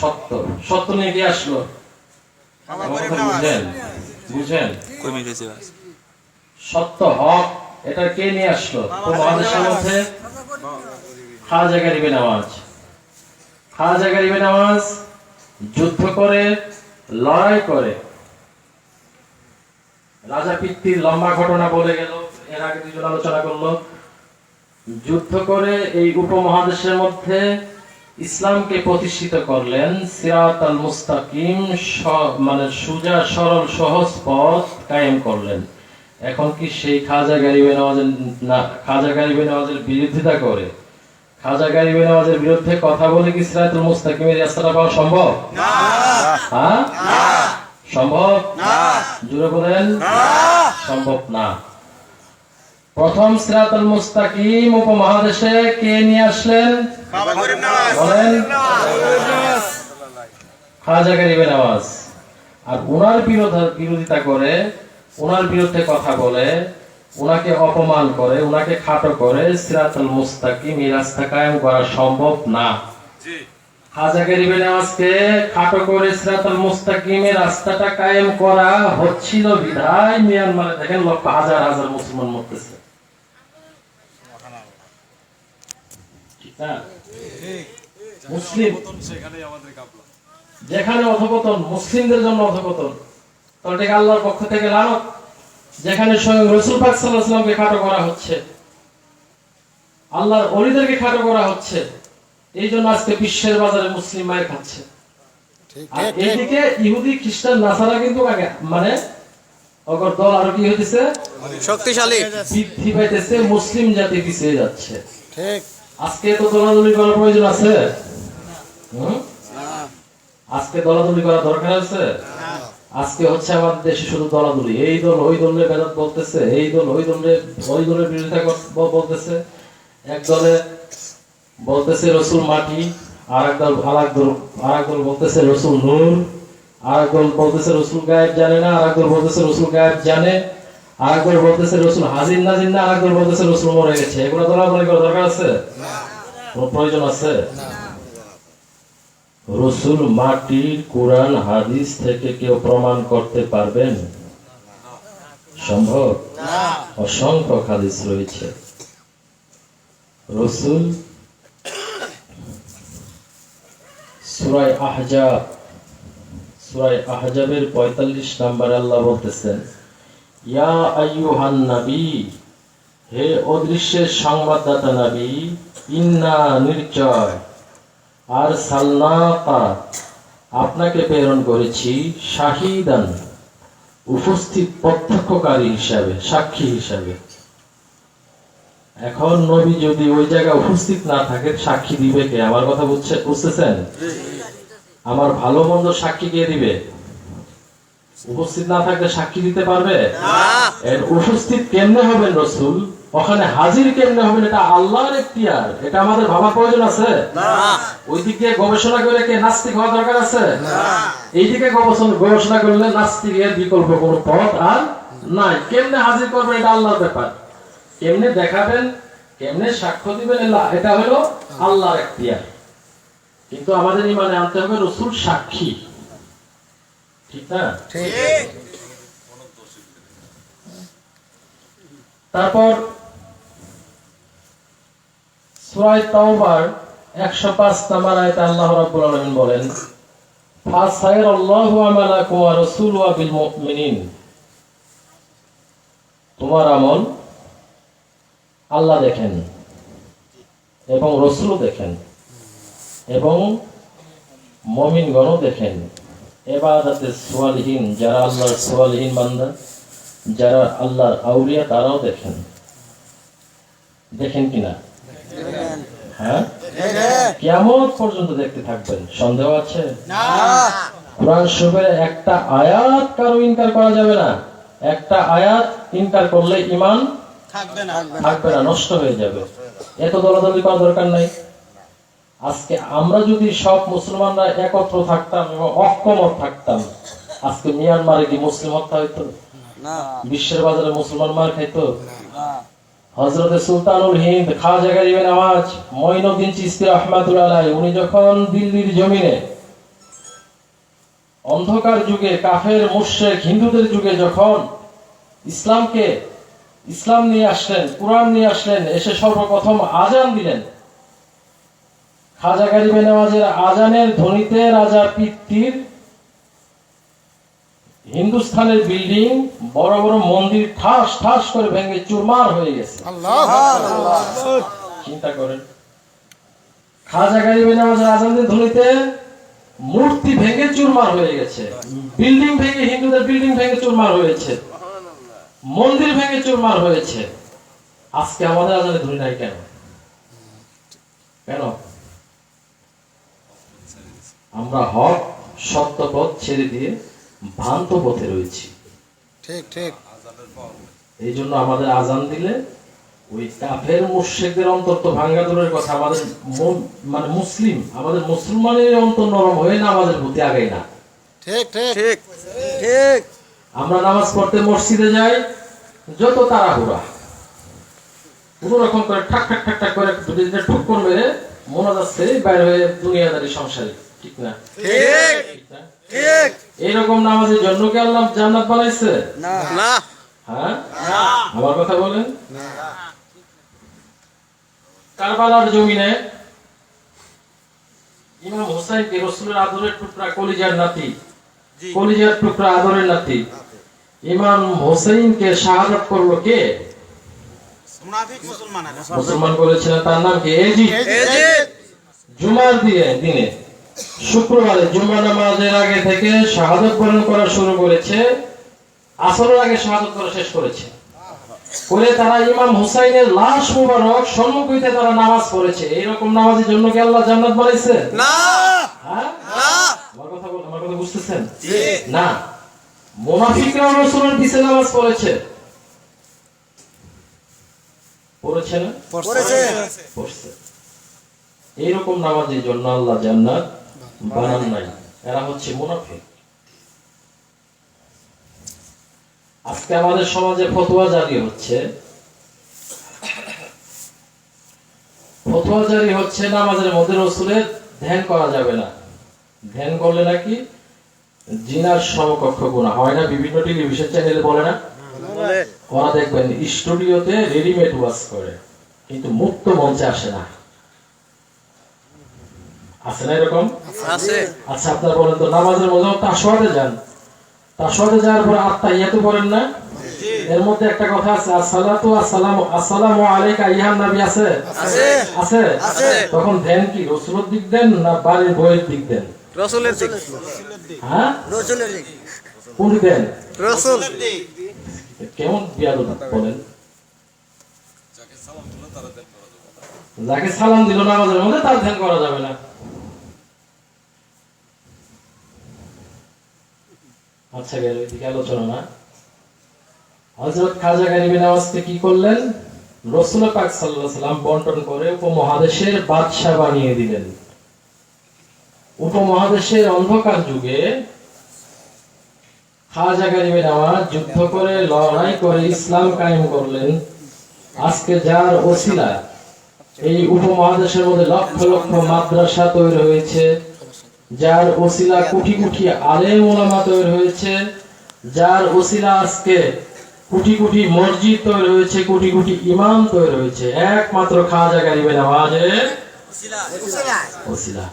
সত্য সত্য নিয়ে কি আসলো? বুঝেন? সত্য হক এটা কে নিয়ে আসলো? তো মহাদেশের মধ্যে? খাজা গারিবে নামাজ। খাজা গারিবে নামাজ। যুদ্ধ করে লড়াই করে। রাজা পিত্তির লম্বা ঘটনা বলে গেল। এর আগে দুজন আলোচনা করল। যুদ্ধ করে এই উপমহাদেশের মধ্যে ইসলামকে প্রতিষ্ঠিত করলেন সিরাত আল মুস্তাকিম মানে সুজা সরল সহজ পথ কায়েম করলেন। এখন কি সেই খাজা গারিবে নওয়াজের না খাজা গারিবে নওয়াজের বিরোধিতা করে? খাজা গারিবে নওয়াজের বিরুদ্ধে কথা বলে কি সিরাতুল মুস্তাকিমের রাস্তাটা পাওয়া সম্ভব? হ্যাঁ? সম্ভব? জুড়ে বলেন। সম্ভব না। প্রথম সিরাতুল মুস্তাকিম উপমহাদেশে কে নিয়ে আসলেন? বলেন। খাজা গরিবের আওয়াজ আর ওনার বিরোধ- বিরোধিতা করে ওনার বিরুদ্ধে কথা বলে ওনাকে অপমান করে ওনাকে খাটো করে সিরাতুল মুস্তাকিম এই রাস্তা কায়েম করা সম্ভব না। খাজা গরিবের আওয়াজকে খাটো করে সিরাতুল মুস্তাকিমের রাস্তাটা কায়েম করা হচ্ছিল বিধায় মিয়ানমারে। দেখেন লক্ষ হাজার হাজার মুসলমান মরতেছে। না মুসলিম। যেখানে অধপতন মুসলিমদের জন্য অধপতন। তাহলে এটা আল্লাহর পক্ষ থেকে লানত যেখানে স্বয়ং রসুল পাক সাল্লাল্লাহু খাটো করা হচ্ছে। আল্লাহর অলিদেরকে খাটো করা হচ্ছে। এই জন্য আজকে বিশ্বের বাজারে মুসলিম মায়ের খাচ্ছে। আর এইদিকে ইহুদি খ্রিস্টান নাসারা কিন্তু মানে অগর দল আরও কি হইতেছে? শক্তিশালী। বৃদ্ধি পাইতেছে মুসলিম জাতি পিছিয়ে যাচ্ছে। ঠিক। আজকে তো দলাদলি করার প্রয়োজন আছে? আজকে দলাদলি করা দরকার আছে? আজকে হচ্ছে আমাদের দেশে শুধু দলাদলি। এই দল, ওই দলের বেদাত বলতেছে, এই দল, ওই দলের ওই দলের বিরোধিতা বলতেছে। এক দলে বলতেছে রসুল মাটি আর এক দল আর এক দল আর এক দল বলতেছে রসুল নূর আর এক দল বলতেছে রসুল গায়েব জানে না আর এক দল বলতেছে রসুল গায়েব জানে। আর এক দল বলতেছে রসুল, হাজির না জিন্দা? আর এক দল বলতেছে রসুল মরে গেছে। এগুলো দলাদলি করার দরকার আছে? কোনো প্রয়োজন আছে? রসুল মাটির কোরআন, হাদিস থেকে কেউ প্রমাণ করতে পারবেন? সম্ভব? অসংখ্য হাদিস রয়েছে। রসুল সুরাই আহজাব সুরাই আহজাবের পঁয়তাল্লিশ নাম্বার আল্লাহ বলতেছেন ইয়া আইয়ুহান নবী হে অদৃশ্যের সংবাদদাতা নবী ইন্না নির্চয় আর সাল্লাকা আপনাকে প্রেরণ করেছি শাহিদান উপস্থিত প্রত্যক্ষকারী হিসাবে সাক্ষী হিসাবে। এখন নবী যদি ওই জায়গায় উপস্থিত না থাকে সাক্ষী দিবে কে? আমার কথা বুঝছে বুঝতেছেন? আমার ভালো মন্দ সাক্ষী কে দিবে? উপস্থিত না থাকলে সাক্ষী দিতে পারবে? এর উপস্থিত কেমনে হবেন রসুল? ওখানে হাজির কেমনে হবেন? এটা আল্লাহর এখতিয়ার। এটা আমাদের ভাবা প্রয়োজন আছে। ওই দিক দিয়ে গবেষণা করে কে নাস্তিক হওয়া দরকার আছে? এইদিকে গবেষণা গবেষণা করলে নাস্তিকের বিকল্প কোনো পথ আর নাই। কেমনে হাজির করবেন? এটা আল্লাহর ব্যাপার। কেমনে দেখাবেন? কেমনে সাক্ষ্য দিবেন? এটা হলো আল্লাহর এখতিয়ার। কিন্তু আমাদের ইমানে আনতে হবে রসুল সাক্ষী। ঠিক। না তারপর তাওবার 105 নম্বর আয়াতে আল্লাহ রাব্বুল আলামিন বলেন ওয়া বিল মুমিনিন। তোমার আমল আল্লাহ দেখেন এবং রসুলও দেখেন এবং মমিনগণও দেখেন। এবাদাতে সোয়ালিহীন যারা আল্লাহর সোয়ালিহীন বান্দা যারা আল্লাহর আউলিয়া তারাও দেখেন। দেখেন কিনা? হ্যাঁ? কেমন পর্যন্ত দেখতে থাকবেন। সন্দেহ আছে? কোরআন শরীফের একটা আয়াত কারও ইনকার করা যাবে না। একটা আয়াত ইনকার করলে ইমান থাকবে না। থাকবে না নষ্ট হয়ে যাবে। এত দলাদলি করা দরকার নাই। আজকে আমরা যদি সব মুসলমানরা একত্র থাকতাম এবং অক্ষমত থাকতাম আজকে মিয়ানমারে কি মুসলিম হত্যা হইতো? বিশ্বের বাজারে মুসলমান মার খাইতো? হজরতে সুলতানুল হিন্দ খাজা আওয়াজ মঈনুদ্দিন চিস্তি আলাইহি, উনি যখন দিল্লির জমিনে অন্ধকার যুগে কাফের মুশ্রেক হিন্দুদের যুগে যখন ইসলামকে ইসলাম নিয়ে আসলেন কোরআন নিয়ে আসলেন এসে সর্বপ্রথম আজান দিলেন খাজা গারিবে নেওয়াজের আজানের ধ্বনিতে রাজা পিত্তির হিন্দুস্থানের বিল্ডিং বড় বড় মন্দির ঠাস ঠাস করে ভেঙে চুরমার হয়ে গেছে। চিন্তা করেন। খাজা গারিবে নামাজের আজানের ধ্বনিতে মূর্তি ভেঙে চুরমার হয়ে গেছে। বিল্ডিং ভেঙে হিন্দুদের বিল্ডিং ভেঙে চুরমার হয়েছে। মন্দির ভেঙে চুরমার হয়েছে। আজকে আমাদের আজানে ধ্বনি নাই কেন? কেন? আমরা হক সত্য পথ ছেড়ে দিয়ে ভ্রান্ত পথে রয়েছি। ঠিক ঠিক। এই জন্য আমাদের আজান দিলে ওই কাফের মুর্শেকদের অন্তর তো ভাঙ্গা দূরের কথা আমাদের মানে মুসলিম আমাদের মুসলমানের অন্তর নরম হয়ে না আমাদের প্রতি আগাই না। ঠিক ঠিক। ঠিক ঠিক। আমরা নামাজ পড়তে মসজিদে যাই যত তাড়াহুড়া। কোন রকম করে ঠাক ঠাক ঠাক ঠাক করে দুটি দিনে ঠুক্কর মেরে মনে যাচ্ছে বাইরে হয়ে দুনিয়াদারি সংসারে ঠিক না? ঠিক। ঠিক না? নামাজের জন্য কি আল্লাহ জান্নাত বানাইছে? না। না। হ্যাঁ? আমার কথা বলেন। কারবালার জমিনে ইমাম হোসাইনকে রসুলের আদরের টুকরা কলিজার নাতি কলিজার টুকরা আদরের নাতি। ইমাম হোসেইনকে শাহাদাত করল কে? মুসলমান করেছিলেন তার নাম কি? এজিদ। জুমার দিয়ে দিনে। শুক্রবারে জুমা নামাজের আগে থেকে শাহাদত বরণ করা শুরু করেছে। আসরের আগে শাহাদত করা শেষ করেছে। করে তারা ইমাম হুসাইনের লাশ মুবারক সম্মুখ হইতে তারা নামাজ পড়েছে। এইরকম নামাজের জন্য কি আল্লাহ জান্নাত বানাইছে? না। হ্যাঁ? আমার কথা আমার কথা বুঝতেছেন? না। মুনাফিকরা রাসূলের পিছে নামাজ পড়েছে। পড়েছে না? পড়ছে। এইরকম নামাজের জন্য আল্লাহ জান্নাত বানান নাই। এরা হচ্ছে মুনাফিক। আজকে আমাদের সমাজে ফতোয়া জারি হচ্ছে। ফতোয়া জারি হচ্ছে মধ্যে রসুলের ধ্যান করা যাবে না। ধ্যান করলে নাকি জিনার সমকক্ষ গুণা হয় না। বিভিন্ন টেলিভিশন চ্যানেলে বলে না? ওরা দেখবেন স্টুডিওতে রেডিমেড ওয়াশ করে, কিন্তু মুক্ত মঞ্চে আসে না। আছে না এরকম? আছে। আচ্ছা আপনারা বলেন তো নামাজের মধ্যে তাসওয়াদে যান। তাসওয়াদে যাওয়ার পরে আত্মাহিয়াতু করেন না? এর মধ্যে একটা কথা আছে আসসালাতু আসসালামু আসসালামু আলাইকা ইহান নবী আছে? আছে। তখন ধ্যান কি রসুলের দিক দেন না বাড়ির বইয়ের দিক দেন? রসুলের দিক। হ্যাঁ? রসুলের দিক। কোন দেন? রসুল। কেমন বিয়াদ বলেন? যাকে সালাম দিল নামাজের মধ্যে তার ধ্যান করা যাবে না। আচ্ছা গেল, এদিকে আলোচনা হজরত খাজা নামাজকে কি করলেন? রসুল পাক সাল্লাহ সাল্লাম বন্টন করে উপমহাদেশের বাদশাহ বানিয়ে দিলেন। উপমহাদেশের অন্ধকার যুগে খাজা গারিবে নামাজ যুদ্ধ করে, লড়াই করে ইসলাম কায়েম করলেন। আজকে যার ওসিলা, এই উপমহাদেশের মধ্যে লক্ষ লক্ষ মাদ্রাসা তৈরি হয়েছে। যার ওসিলা কোটি কোটি আলেম ওলামা তৈরি হয়েছে যার ওসিলা আজকে কুটি কোটি মসজিদ তৈরি হয়েছে কোটি কোটি ইমাম তৈরি হয়েছে। একমাত্র খাজা গারিবে নামাজের ওসিলা।